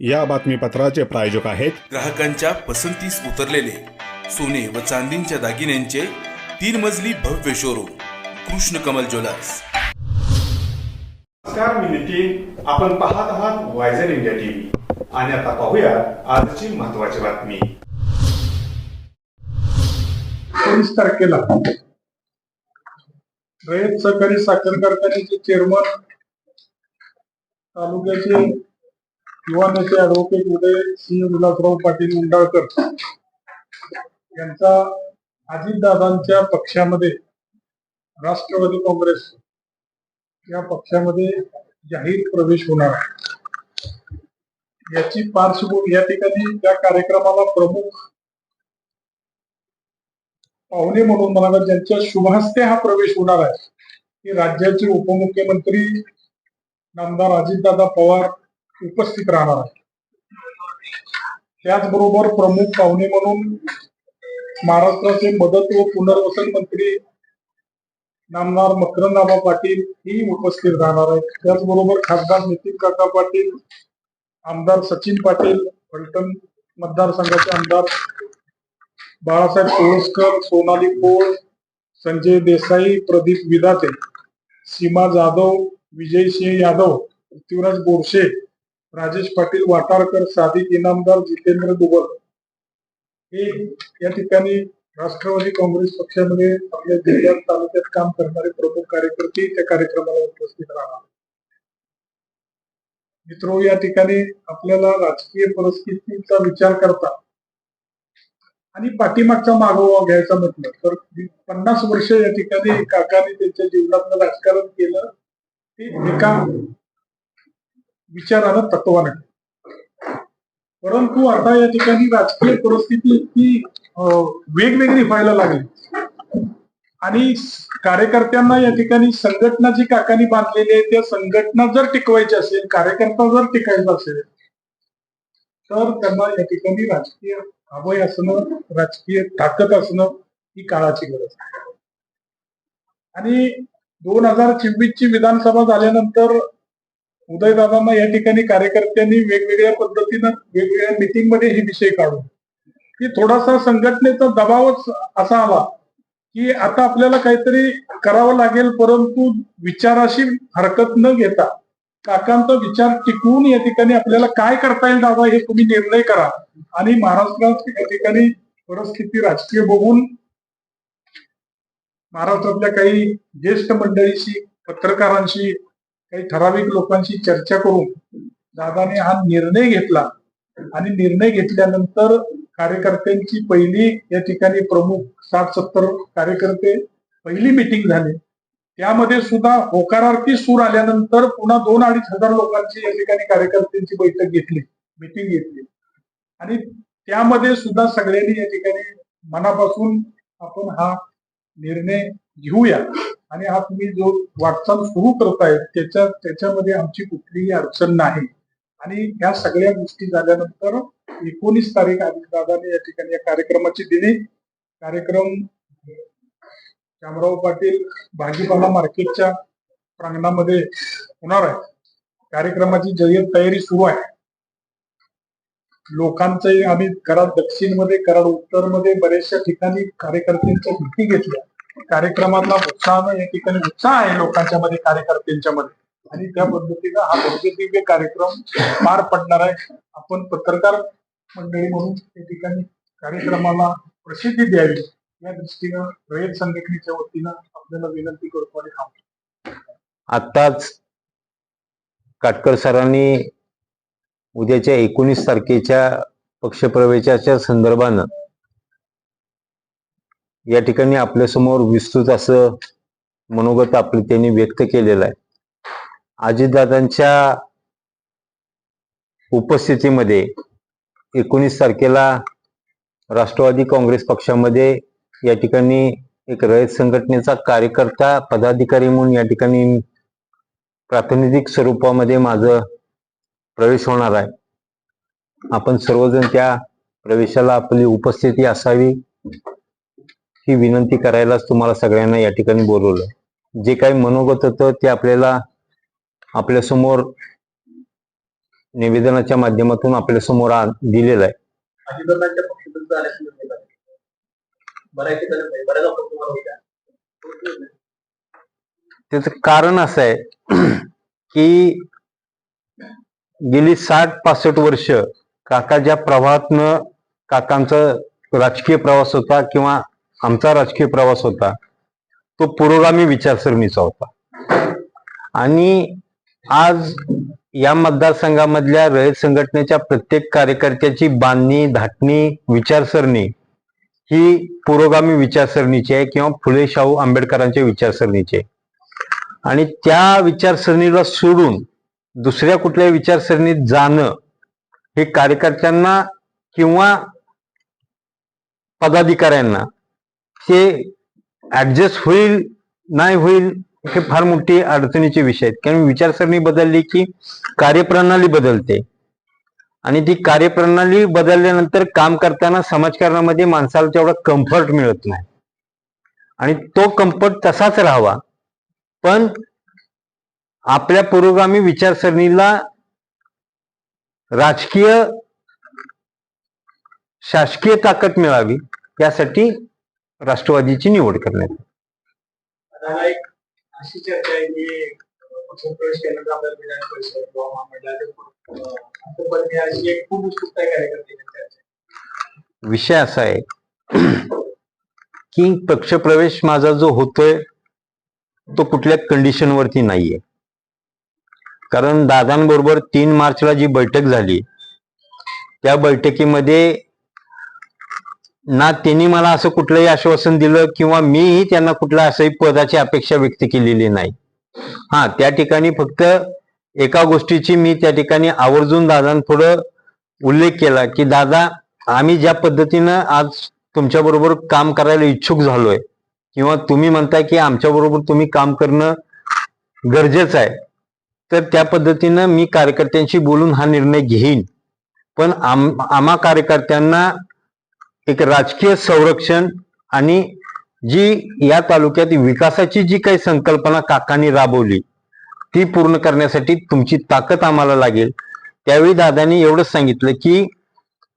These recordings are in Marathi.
या बातमीपत्राचे प्रायोजक आहेत ग्राहकांच्या पसंतीस उतरलेले सोने व चांदींच्या दागिन्यांचे तीन मजली भव्य शोरूम कृष्ण कमल ज्वेलर्स. नमस्कार मी नितीन. आपण पाहत आहात वायझर इंडिया टीव्ही आणि आता पाहूया आजची महत्वाची बातमी. एकोणीस तारखेला. रयत सहकारी साखर कारखान्याचे चेअरमन तालुक्याचे युवा नेते ऍडव्होकेट उदय सिंह विलासराव पाटील उंडाळकर यांचा अजितदादांच्या पक्षामध्ये राष्ट्रवादी काँग्रेस या पक्षामध्ये जाहीर प्रवेश होणार आहे. याची पार्श्वभूमी या ठिकाणी त्या कार्यक्रमाला प्रमुख पाहुणे म्हणून म्हणाला ज्यांच्या शुभहस्ते हा प्रवेश होणार आहे हे राज्याचे उपमुख्यमंत्री नामदार अजितदादा पवार उपस्थित राहणार आहे. त्याचबरोबर प्रमुख पाहुणे म्हणून महाराष्ट्राचे मदत व पुनर्वसन मंत्री नामदार मकरंदाबा पाटील ही उपस्थित राहणार आहेत. त्याचबरोबर खासदार नितीन काका पाटील आमदार सचिन पाटील फलटण मतदारसंघाचे आमदार बाळासाहेब कोळसकर सोनाली पोळ संजय देसाई प्रदीप विदाते सीमा जाधव विजय सिंह यादव पृथ्वीराज बोरशे राजेश पाटील वाटारकर सादिक इनामदार जितेंद्र दुबल. हे या ठिकाणी राष्ट्रवादी काँग्रेस पक्षामध्ये आपल्या जिल्ह्यात तालुक्यात काम करणारे प्रमुख कार्यकर्ते त्या कार्यक्रमाला उपस्थित राहणार. मित्रो या ठिकाणी आपल्याला राजकीय परिस्थितीचा विचार करता आणि पाठीमागचा मागोवा घ्यायचा म्हटलं तर पन्नास वर्ष या ठिकाणी काकाने त्यांच्या जीवनातलं राजकारण केलं. ते एका विचारानं नाही परंतु आता या ठिकाणी राजकीय परिस्थिती इतकी अं, वेगवेगळी व्हायला लागली. आणि कार्यकर्त्यांना या ठिकाणी संघटना जी काकांनी बांधलेली आहे त्या संघटना जर टिकवायची असेल कार्यकर्ता जर टिकायचा असेल तर त्यांना या ठिकाणी राजकीय अभय असणं राजकीय ताकद असणं ही काळाची गरज आहे. आणि दोन हजार चोवीस ची विधानसभा झाल्यानंतर उदयदादांना या ठिकाणी कार्यकर्त्यांनी वेगवेगळ्या पद्धतीनं वेगवेगळ्या मिटिंगमध्ये हे विषय काढून. की थोडासा संघटनेचा दबावच असा आला की आता आपल्याला काहीतरी करावं लागेल परंतु विचाराशी हरकत न घेता काकांचा विचार टिकवून या ठिकाणी आपल्याला काय करता येईल दादा हे तुम्ही निर्णय करा. आणि महाराष्ट्रात या ठिकाणी परिस्थिती राजकीय बघून महाराष्ट्रातल्या काही ज्येष्ठ मंडळीशी पत्रकारांशी काही ठराविक लोकांशी चर्चा करून दादाने हा निर्णय घेतला. आणि निर्णय घेतल्यानंतर कार्यकर्त्यांची पहिली या ठिकाणी प्रमुख साठ सत्तर कार्यकर्ते पहिली मिटिंग झाली. त्यामध्ये सुद्धा होकारार्थी सूर आल्यानंतर पुन्हा दोन अडीच हजार लोकांची या ठिकाणी कार्यकर्त्यांची बैठक घेतली मिटिंग घेतली. आणि त्यामध्ये सुद्धा सगळ्यांनी या ठिकाणी मनापासून आपण हा निर्णय घेऊया. आणि हा तुम्ही जो वाटचाल सुरू करताय त्याच्या त्याच्यामध्ये आमची कुठलीही अडचण नाही. आणि ह्या सगळ्या गोष्टी झाल्यानंतर एकोणीस तारीख दादाने या ठिकाणी या कार्यक्रमाची दिली. कार्यक्रम शामराव पाटील भाजीपाला मार्केटच्या प्रांगणामध्ये होणार आहे. कार्यक्रमाची जय्यत तयारी सुरू आहे. लोकांचे आम्ही कराड दक्षिणमध्ये कराड उत्तरमध्ये बऱ्याचशा ठिकाणी कार्यकर्त्यांच्या भेटी घेतल्या. कार्यक्रमातला उत्साह या ठिकाणी उत्साह आहे लोकांच्या मध्ये कार्यकर्त्यांच्या मध्ये. आणि त्या पद्धतीनं हा भव्य कार्यक्रम पार पडणार आहे. आपण पत्रकार मंडळी म्हणून त्या ठिकाणी कार्यक्रमाला प्रसिद्धी द्यावी या दृष्टीनं रयत संघटनेच्या वतीनं आपल्याला विनंती करतो आणि थांबतो. आत्ताच काटकर सरांनी उद्याच्या एकोणीस तारखेच्या पक्षप्रवेशाच्या संदर्भानं या ठिकाणी आपल्यासमोर विस्तृत असं मनोगत आपलं त्यांनी व्यक्त केलेलं आहे. अजितदादांच्या उपस्थितीमध्ये एकोणीस तारखेला राष्ट्रवादी काँग्रेस पक्षामध्ये या ठिकाणी एक रयत संघटनेचा कार्यकर्ता पदाधिकारी म्हणून या ठिकाणी प्रातिनिधिक स्वरूपामध्ये माझं प्रवेश होणार आहे. आपण सर्वजण त्या प्रवेशाला आपली उपस्थिती असावी. ही विनंती करायलाच तुम्हाला सगळ्यांना या ठिकाणी बोलवलं. जे काही मनोगत होतं ते आपल्याला आपल्यासमोर निवेदनाच्या माध्यमातून आपल्यासमोर दिलेलं आहे. त्याचं कारण असं आहे की गेली साठ पासष्ट वर्ष काका ज्या प्रवाहातनं काकांचा राजकीय प्रवास होता किंवा आमचा राजकीय प्रवास होता. तो पुरोगामी विचारसरणीचा होता. आणि आज या मतदारसंघामधल्या रयत संघटनेच्या प्रत्येक कार्यकर्त्याची बांधणी धाटणी विचारसरणी ही पुरोगामी विचारसरणीची आहे किंवा फुले शाहू आंबेडकरांच्या विचारसरणीची आहे. आणि त्या विचारसरणीला सोडून दुसऱ्या कुठल्या विचारसरणीत जाणं हे कार्यकर्त्यांना किंवा पदाधिकाऱ्यांना ते ऍडजस्ट होईल नाही होईल हे फार मोठी अडचणीचे विषय आहेत. कारण विचारसरणी बदलली की कार्यप्रणाली बदलते. आणि ती कार्यप्रणाली बदलल्यानंतर काम करताना समाजकारणामध्ये माणसाला तेवढा कम्फर्ट मिळत नाही. आणि तो कम्फर्ट तसाच राहावा. पण आपल्या पुरोगामी विचारसरणीला राजकीय शासकीय ताकद मिळावी यासाठी राष्ट्रवादीची निवड करण्यात आली. दादा एक अशी चर्चा आहे की पक्षात प्रवेश केल्यानंतर आपल्याला विधान परिषद किंवा महामंडळाचे अं, असं पदवी अशी एक खूप उत्सुकता आहे कार्यकर्त्यांची चर्चा. विषय असा आहे की पक्षप्रवेश माझा जो होतोय तो कुठल्या कंडिशन वरती नाहीये. कारण दादांबरोबर तीन मार्चला जी बैठक झाली त्या बैठकीमध्ये ना त्यांनी मला असं कुठलंही आश्वासन दिलं किंवा मीही त्यांना कुठल्या असंही पदाची अपेक्षा व्यक्त केलेली नाही. हा त्या ठिकाणी फक्त एका गोष्टीची मी त्या ठिकाणी आवर्जून दादांपुढं उल्लेख केला की दादा आम्ही ज्या पद्धतीनं आज तुमच्या बरोबर काम करायला इच्छुक झालोय किंवा तुम्ही म्हणताय की आमच्या बरोबर तुम्ही काम करणं गरजेचं आहे तर त्या पद्धतीनं मी कार्यकर्त्यांशी बोलून हा निर्णय घेईन. पण आम आम्हा कार्यकर्त्यांना एक राजकीय संरक्षण आणि जी या तालुक्यात विकासाची जी काही संकल्पना काकांनी राबवली ती पूर्ण करण्यासाठी तुमची ताकद आम्हाला लागेल. त्यावेळी दादांनी एवढंच सांगितलं की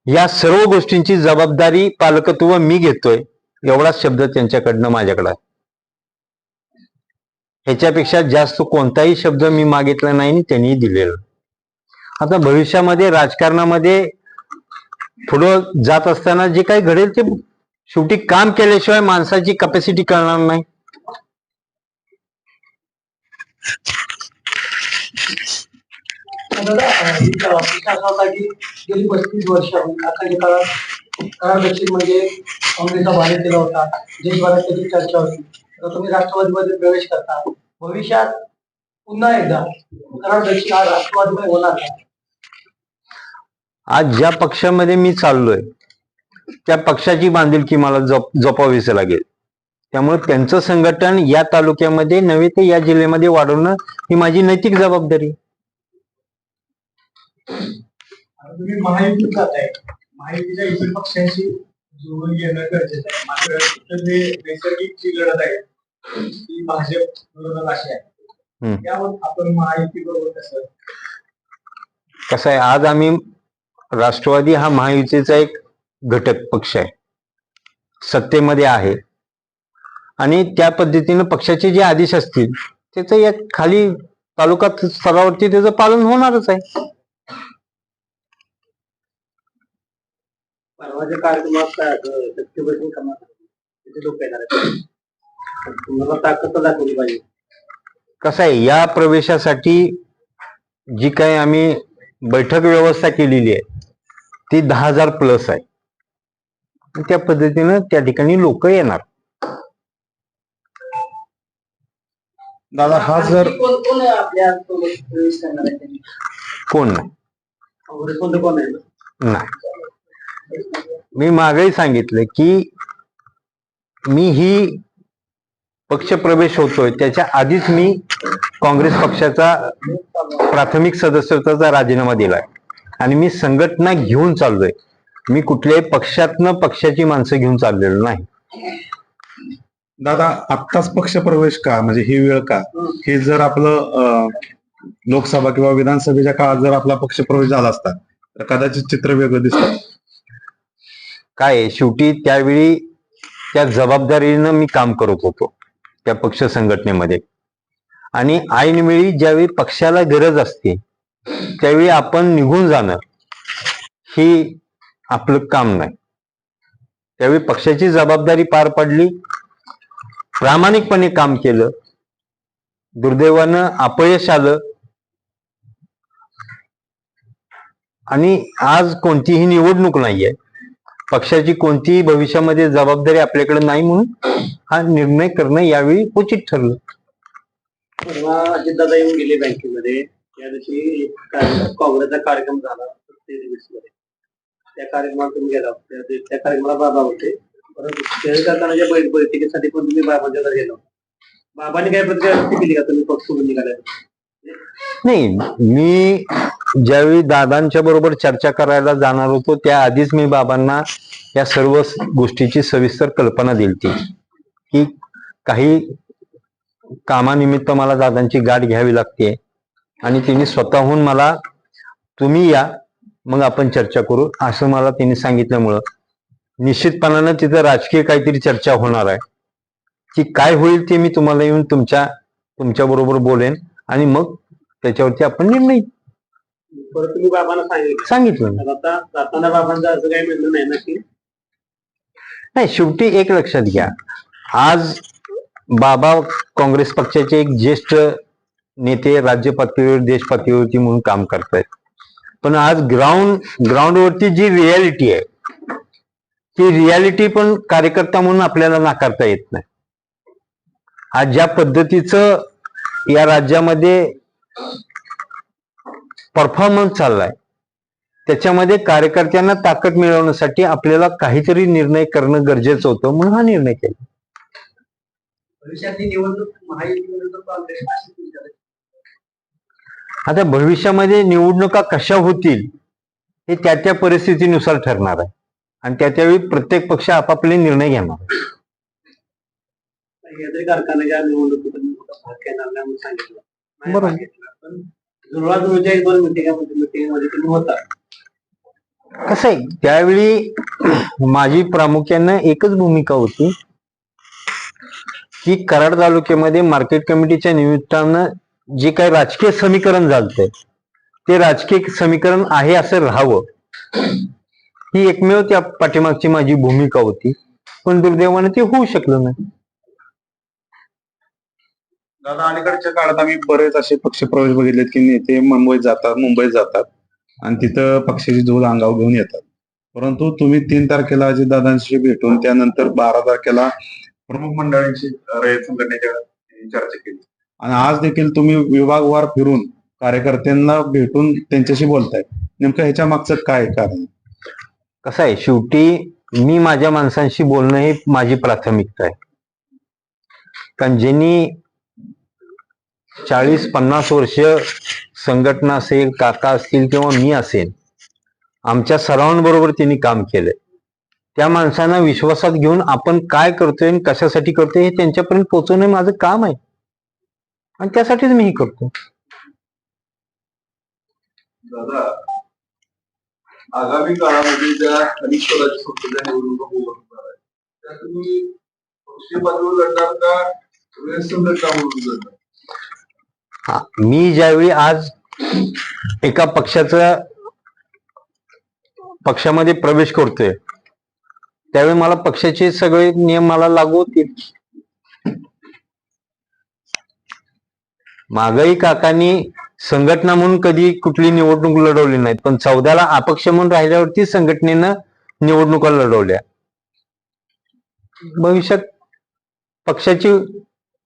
या सर्व गोष्टींची जबाबदारी पालकत्व मी घेतोय एवढाच शब्द त्यांच्याकडनं माझ्याकडं ह्याच्यापेक्षा जास्त कोणताही शब्द मी मागितला नाही आणि त्यांनी दिलेला. आता भविष्यामध्ये राजकारणामध्ये पुढं जात असताना जे काही घडेल ते शेवटी काम केल्याशिवाय माणसाची कपॅसिटी कळणार नाही. दादा अं, एक, अं, प्रश्न गेली पस्तीस वर्ष अखाली काळात कराड दक्षिण म्हणजे काँग्रेसचा बाहेर केला होता. देशभरात त्याची चर्चा होती. तुम्ही राष्ट्रवादीमध्ये प्रवेश करता. भविष्यात पुन्हा एकदा कराड दक्षिण. हा राष्ट्रवादीमध्ये होणार आज ज्या पक्षामध्ये मी चाललोय त्या पक्षाची बांधिलकी मला जप जपावीच लागेल. त्यामुळे त्यांचं संघटन या तालुक्यामध्ये नव्हे ते या जिल्ह्यामध्ये वाढवणं ही माझी नैतिक जबाबदारी. आहे. आता तुम्ही महायुतीत जाताय महायुतीच्या इतर पक्षांशी जुळून घेणं गरजेचं आहे. मात्र इथं जे नैसर्गिक जी लढत आहे ती भाजप विरोधात अशी आहे. हम्म. त्यावर आपण महायुती बरोबर कसं? कसं आहे? आज आम्ही राष्ट्रवादी हा महायुतीचा एक घटक पक्ष आहे. सत्तेमध्ये आहे. आणि त्या पद्धतीनं पक्षाचे जे आदेश असतील त्याचं या खाली तालुका स्तरावरती त्याचं पालन होणारच आहे. कसं आहे या प्रवेशासाठी जी काही आम्ही बैठक व्यवस्था केलेली आहे ती दहा हजार प्लस आहे. त्या पद्धतीनं त्या ठिकाणी लोक येणार. दादा हा जर कोण प्रवेश नाही. मी मागेही सांगितलं की मी ही पक्षप्रवेश होतोय त्याच्या आधीच मी काँग्रेस पक्षाचा प्राथमिक सदस्यत्वाचा राजीनामा दिलाय. आणि मी संघटना घेऊन चाललोय. मी कुठल्याही पक्षातनं पक्षाची माणसं घेऊन चाललेलो नाही. दादा आत्ताच पक्ष प्रवेश का? म्हणजे ही वेळ का? हे जर आपलं लोकसभा किंवा विधानसभेच्या काळात जर आपला पक्ष प्रवेश झाला असता तर कदाचित चित्र वेगळं दिसतं. काय शेवटी त्यावेळी त्या जबाबदारीनं मी काम करत होतो त्या पक्ष संघटनेमध्ये. आणि ऐनवेळी ज्यावेळी पक्षाला गरज असते त्यावेळी आपण निघून जाणं ही आपलं काम नाही. त्यावेळी पक्षाची जबाबदारी पार पडली. प्रामाणिकपणे काम केलं. दुर्दैवानं अपयश आलं. आणि आज कोणतीही निवडणूक नाहीये. पक्षाची कोणतीही भविष्यामध्ये जबाबदारी आपल्याकडे नाही म्हणून हा निर्णय करणं यावेळी उचित ठरलं. अजितदादा येऊन गेले बँकेमध्ये. या दिवशी काँग्रेसचा कार्यक्रम झाला मध्ये. त्या कार्यक्रमात तुम्ही गेला त्या त्या कार्यक्रमाला बाबा होते. परंतु शेअर करतानाच्या बैठ बैठकीसाठी पण तुम्ही बाबांच्या गेलो बाबांनी काय प्रतिक्रिया केली का तुम्ही पक्ष सोडून निघाल्या नाही मी ज्यावेळी दादांच्या बरोबर चर्चा करायला जाणार होतो त्या आधीच मी बाबांना या सर्व गोष्टीची सविस्तर कल्पना दिली की काही कामानिमित्त मला दादांची गाठ घ्यावी लागते. आणि तिने स्वतःहून मला तुम्ही या मग आपण चर्चा करू. असं मला तिने सांगितल्यामुळं निश्चितपणानं तिथं राजकीय काहीतरी चर्चा होणार आहे. की काय होईल ते मी तुम्हाला येऊन तुमच्या तुमच्या बरोबर बोलेन आणि मग त्याच्यावरती आपण निर्णय परत तुम्ही बाबांना सांगितलं. सांगितलं आता जाताना असं काही म्हणणं नाही ना की? नाही शेवटी एक लक्षात घ्या. आज बाबा काँग्रेस पक्षाचे एक ज्येष्ठ नेते राज्य पातळीवर देश पातळीवरती म्हणून काम करतायत. पण आज ग्राउंड ग्राउंडवरती जी रियालिटी आहे ती रियालिटी पण कार्यकर्ता म्हणून आपल्याला नाकारता येत नाही. आज ज्या पद्धतीचं या राज्यामध्ये परफॉर्मन्स चाललाय त्याच्यामध्ये कार्यकर्त्यांना ताकद मिळवण्यासाठी आपल्याला काहीतरी निर्णय करणं गरजेचं होतं म्हणून हा निर्णय केला भविष्यातली निवडणूक महायुतीनंतर काँग्रेस अशी तुमच्या आता भविष्यामध्ये निवडणुका कशा होतील हे त्या त्या परिस्थितीनुसार ठरणार आहे. आणि त्या त्यावेळी प्रत्येक पक्ष आपापले निर्णय घेणार आहे. कसं आहे त्यावेळी माझी प्रामुख्यानं एकच भूमिका होती की कराड तालुक्यामध्ये मार्केट कमिटीच्या निमित्तानं जे काही राजकीय समीकरण झालतंय ते राजकीय समीकरण आहे असं राहावं. ही एकमेव त्या पाठीमागची माझी भूमिका होती. पण दुर्दैवाने ते होऊ शकलं नाही. दादा अलीकडच्या काळात आम्ही बरेच असे पक्ष प्रवेश बघितलेत की नेते मुंबईत जातात मुंबईत जातात आणि तिथं पक्षाची झोल अंगावर घेऊन येतात. परंतु तुम्ही तीन तारखेला अजितदादांशी भेटून त्यानंतर बारा तारखेला प्रमुख मंडळांची रयत संघटनेच्या चर्चा केली. आणि आज देखील तुम्ही विभागवार फिरून कार्यकर्त्यांना भेटून त्यांच्याशी बोलताय. नेमकं ह्याच्या मागचं काय कारण? कसं आहे शेवटी मी माझ्या माणसांशी बोलणं ही माझी प्राथमिकता आहे. कारण ज्यांनी चाळीस पन्नास वर्ष संघटना असेल काका असतील किंवा मी असेल आमच्या सर्वांबरोबर त्यांनी काम केलंय. त्या माणसांना विश्वासात घेऊन आपण काय करतोय आणि कशासाठी करतोय हे त्यांच्यापर्यंत पोहोचवणं माझं काम आहे. आणि त्यासाठीच मी हे करतो. दादा आगामी काळामध्ये ज्या अनेक पदाच्या संस्थेच्या निवडणुका असणार आहेत त्या तुम्ही पक्षीय पातळीवर लढणार का म्हणून लढणार? हा, मी ज्यावेळी आज एका पक्षाचा पक्षामध्ये प्रवेश करतोय त्यावेळी मला पक्षाचे सगळे नियम मला लागू होतील. मागही काकांनी संघटना म्हणून कधी कुठली निवडणूक लढवली नाहीत पण चौदाला अपक्ष म्हणून राहिल्यावरती संघटनेनं निवडणुका लढवल्या. भविष्यात पक्षाची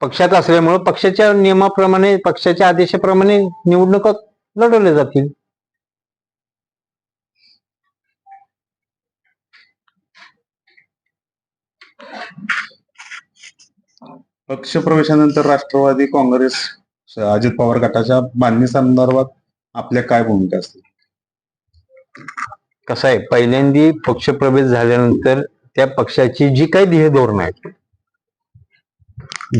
पक्षात असल्यामुळं पक्षाच्या नियमाप्रमाणे पक्षाच्या आदेशाप्रमाणे निवडणुका लढवल्या जातील. पक्ष प्रवेशानंतर राष्ट्रवादी काँग्रेस अजित पवार गटाच्या बांधणी संदर्भात आपल्या काय भूमिका असतील? कसं आहे पहिल्यांदी पक्षप्रवेश झाल्यानंतर त्या पक्षाची जी काही ध्येय धोरण आहेत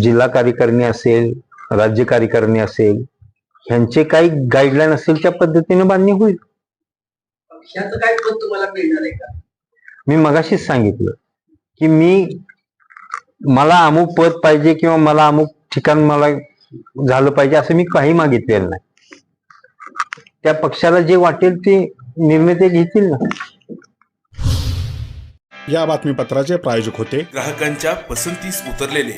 जिल्हा कार्यकारिणी असेल राज्य कार्यकारिणी असेल ह्यांचे काही गाईडलाईन असतील त्या पद्धतीने बांधणी होईल. पक्षाचं काय पद तुम्हाला मिळणार आहे का? मी मगाशीच सांगितलं की मी मला अमुक पद पाहिजे किंवा मला अमुक ठिकाण मला झालं पाहिजे असं मी काही मागितलेलं नाही. त्या पक्षाला जे वाटेल ते निर्णय ते घेतील ना. या बातमीपत्राचे प्रायोजक होते. ग्राहकांच्या पसंतीस उतरलेले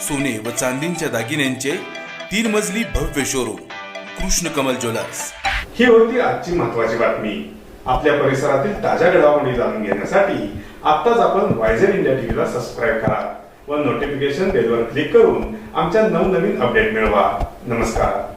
सोने व चांदींच्या दागिन्यांचे तीन मजली भव्य शोरूम कृष्ण कमल ज्वेलर्स. ही होती आजची महत्वाची बातमी. आपल्या परिसरातील ताज्या घडामोडी जाणून घेण्यासाठी आत्ताच आपण वायझर इंडिया टीव्हीला सबस्क्राईब करा व नोटिफिकेशन बेलवर क्लिक करून आमच्या नवनवीन अपडेट मिळवा. नमस्कार.